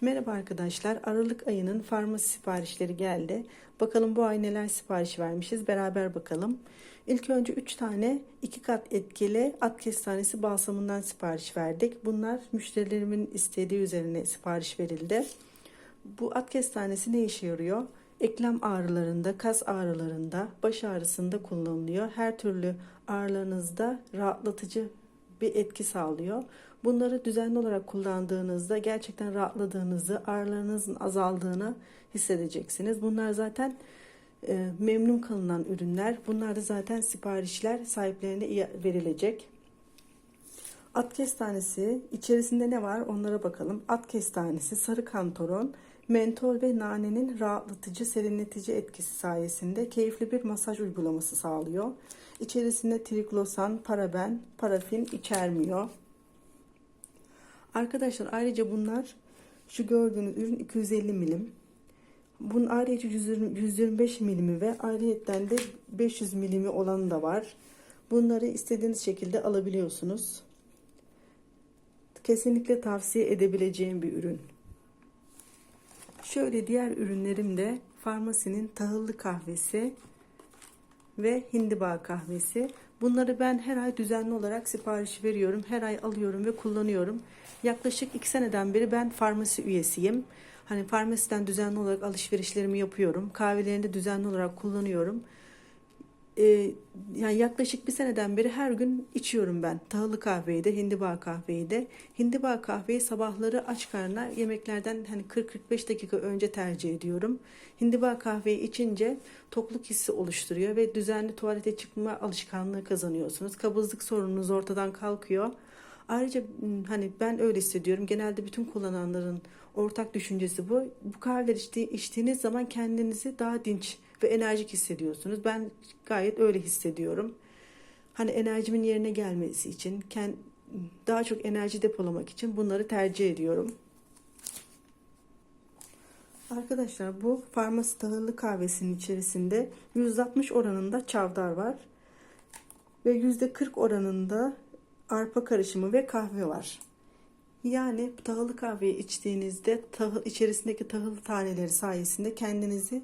Merhaba arkadaşlar. Aralık ayının farmasi siparişleri geldi. Bakalım bu ay neler sipariş vermişiz. Beraber bakalım. İlk önce 3 tane 2 kat etkili at kestanesi balsamından sipariş verdik. Bunlar müşterilerimin istediği üzerine sipariş verildi. Bu at kestanesi ne işe yarıyor? Eklem ağrılarında, kas ağrılarında, baş ağrısında kullanılıyor. Her türlü ağrılarınızda rahatlatıcı bir etki sağlıyor. Bunları düzenli olarak kullandığınızda gerçekten rahatladığınızı, ağrılarınızın azaldığını hissedeceksiniz. Bunlar zaten e, memnun kalınan ürünler. Bunlar da zaten siparişler sahiplerine verilecek. At kestanesi içerisinde ne var onlara bakalım. At kestanesi, sarı kantaron, mentol ve nanenin rahatlatıcı, serinletici etkisi sayesinde keyifli bir masaj uygulaması sağlıyor. İçerisinde triklosan, paraben, parafin içermiyor. Arkadaşlar ayrıca bunlar şu gördüğünüz ürün 250 milim. Bunun ayrıca 125 milimi ve ayrıyetten de 500 milimi olanı da var. Bunları istediğiniz şekilde alabiliyorsunuz. Kesinlikle tavsiye edebileceğim bir ürün. Şöyle diğer ürünlerim de farmasinin tahıllı kahvesi ve hindiba kahvesi. Bunları ben her ay düzenli olarak sipariş veriyorum. Her ay alıyorum ve kullanıyorum. Yaklaşık iki seneden beri ben farmasi üyesiyim. Hani farmasiden düzenli olarak alışverişlerimi yapıyorum. Kahvelerini de düzenli olarak kullanıyorum. Ee, yani yaklaşık bir seneden beri her gün içiyorum ben. Tahıllı kahveyi de, hindiba kahveyi de. Hindiba kahveyi sabahları aç karnına yemeklerden hani 40-45 dakika önce tercih ediyorum. Hindiba kahveyi içince tokluk hissi oluşturuyor ve düzenli tuvalete çıkma alışkanlığı kazanıyorsunuz. Kabızlık sorununuz ortadan kalkıyor. Ayrıca hani ben öyle hissediyorum. Genelde bütün kullananların ortak düşüncesi bu. Bu kahveleri içti, içtiğiniz zaman kendinizi daha dinç ve enerjik hissediyorsunuz. Ben gayet öyle hissediyorum. Hani enerjimin yerine gelmesi için, daha çok enerji depolamak için bunları tercih ediyorum. Arkadaşlar bu farmasi tahıllı kahvesinin içerisinde 160 oranında çavdar var. Ve %40 oranında arpa karışımı ve kahve var. Yani tahıllı kahveyi içtiğinizde tahıl, içerisindeki tahıl taneleri sayesinde kendinizi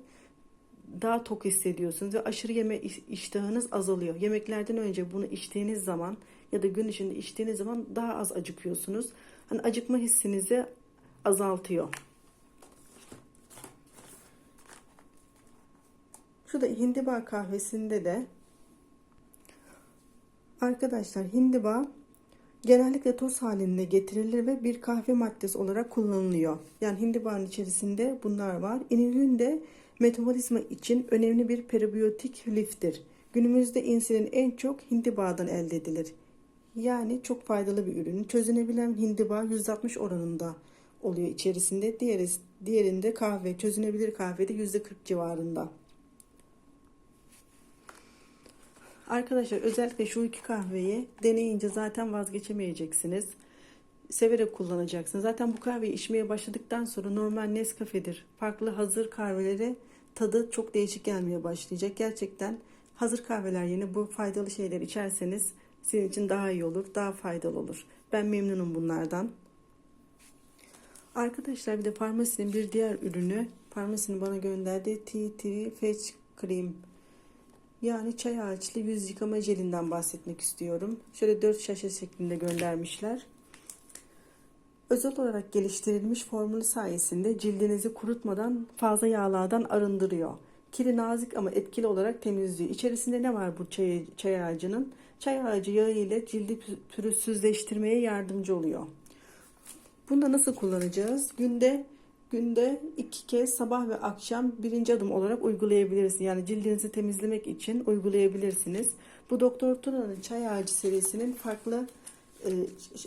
daha tok hissediyorsunuz ve aşırı yeme iştahınız azalıyor. Yemeklerden önce bunu içtiğiniz zaman ya da gün içinde içtiğiniz zaman daha az acıkıyorsunuz. Hani acıkma hissinizi azaltıyor. Şu da hindiba kahvesinde de arkadaşlar hindiba genellikle toz halinde getirilir ve bir kahve maddesi olarak kullanılıyor. Yani hindibanın içerisinde bunlar var. İnülin de metabolizma için önemli bir prebiyotik liftir. Günümüzde insülin en çok hindibadan elde edilir. Yani çok faydalı bir ürün. Çözünebilen hindiba 160 oranında oluyor içerisinde. Diğeri, diğerinde kahve, çözünebilir kahvede %40 civarında. Arkadaşlar özellikle şu iki kahveyi deneyince zaten vazgeçemeyeceksiniz. Severek kullanacaksınız. Zaten bu kahveyi içmeye başladıktan sonra normal Nescafe'dir. Farklı hazır kahveleri tadı çok değişik gelmeye başlayacak. Gerçekten hazır kahveler yerine bu faydalı şeyler içerseniz sizin için daha iyi olur, daha faydalı olur. Ben memnunum bunlardan. Arkadaşlar bir de farmasinin bir diğer ürünü, farmasinin bana gönderdiği Tree Fetch Cream. Yani çay ağaçlı yüz yıkama jelinden bahsetmek istiyorum. Şöyle 4 şaşe şeklinde göndermişler. Özel olarak geliştirilmiş formülü sayesinde cildinizi kurutmadan fazla yağlardan arındırıyor. Kiri nazik ama etkili olarak temizliyor. İçerisinde ne var bu çay, çay ağacının? Çay ağacı yağı ile cildi pürüzsüzleştirmeye yardımcı oluyor. Bunu da nasıl kullanacağız? Günde günde iki kez sabah ve akşam birinci adım olarak uygulayabilirsiniz. Yani cildinizi temizlemek için uygulayabilirsiniz. Bu Doktor Tuna'nın çay ağacı serisinin farklı e,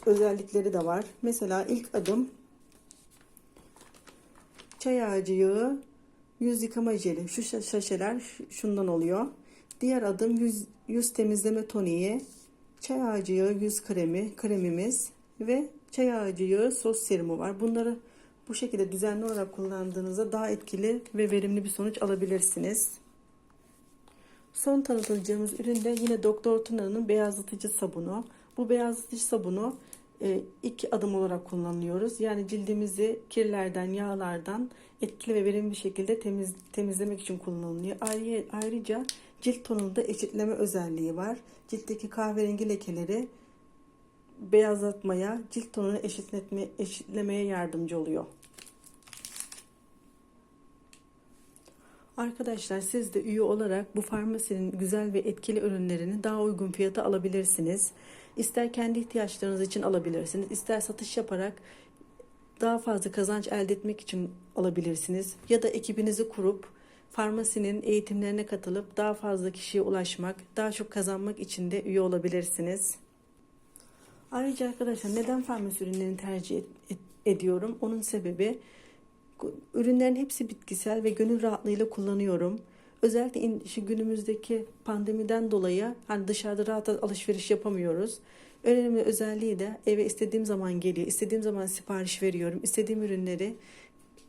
özellikleri de var. Mesela ilk adım çay ağacı yağı, yüz yıkama jeli. Şu şaşeler şundan oluyor. Diğer adım yüz, yüz temizleme toniği, çay ağacı yağı yüz kremi, kremimiz ve çay ağacı yağı sos serumu var. Bunları bu şekilde düzenli olarak kullandığınızda daha etkili ve verimli bir sonuç alabilirsiniz. Son tanıtacağımız ürün de yine Doktor Tuna'nın beyazlatıcı sabunu. Bu beyazlatıcı sabunu e, iki adım olarak kullanıyoruz. Yani cildimizi kirlerden, yağlardan etkili ve verimli bir şekilde temiz, temizlemek için kullanılıyor. Ayrı- Ayrıca cilt tonunda eşitleme özelliği var. Ciltteki kahverengi lekeleri beyazlatmaya, cilt tonunu eşitletme, eşitlemeye yardımcı oluyor. Arkadaşlar siz de üye olarak bu farmasinin güzel ve etkili ürünlerini daha uygun fiyata alabilirsiniz. İster kendi ihtiyaçlarınız için alabilirsiniz, ister satış yaparak daha fazla kazanç elde etmek için alabilirsiniz. Ya da ekibinizi kurup farmasinin eğitimlerine katılıp daha fazla kişiye ulaşmak, daha çok kazanmak için de üye olabilirsiniz. Ayrıca arkadaşlar neden farmasi ürünlerini tercih et- et- ediyorum? Onun sebebi ürünlerin hepsi bitkisel ve gönül rahatlığıyla kullanıyorum. Özellikle in- şu günümüzdeki pandemiden dolayı hani dışarıda rahat alışveriş yapamıyoruz. Önemli özelliği de eve istediğim zaman geliyor. istediğim zaman sipariş veriyorum. İstediğim ürünleri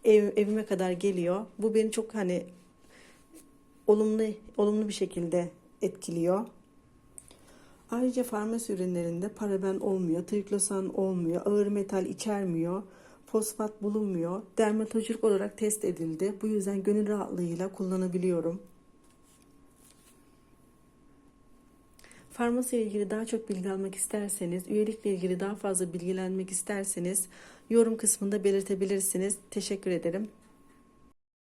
ev, evime kadar geliyor. Bu beni çok hani olumlu olumlu bir şekilde etkiliyor. Ayrıca farmasi ürünlerinde paraben olmuyor, triklosan olmuyor, ağır metal içermiyor, fosfat bulunmuyor. Dermatolojik olarak test edildi. Bu yüzden gönül rahatlığıyla kullanabiliyorum. Farmasi ile ilgili daha çok bilgi almak isterseniz, üyelikle ilgili daha fazla bilgilenmek isterseniz yorum kısmında belirtebilirsiniz. Teşekkür ederim.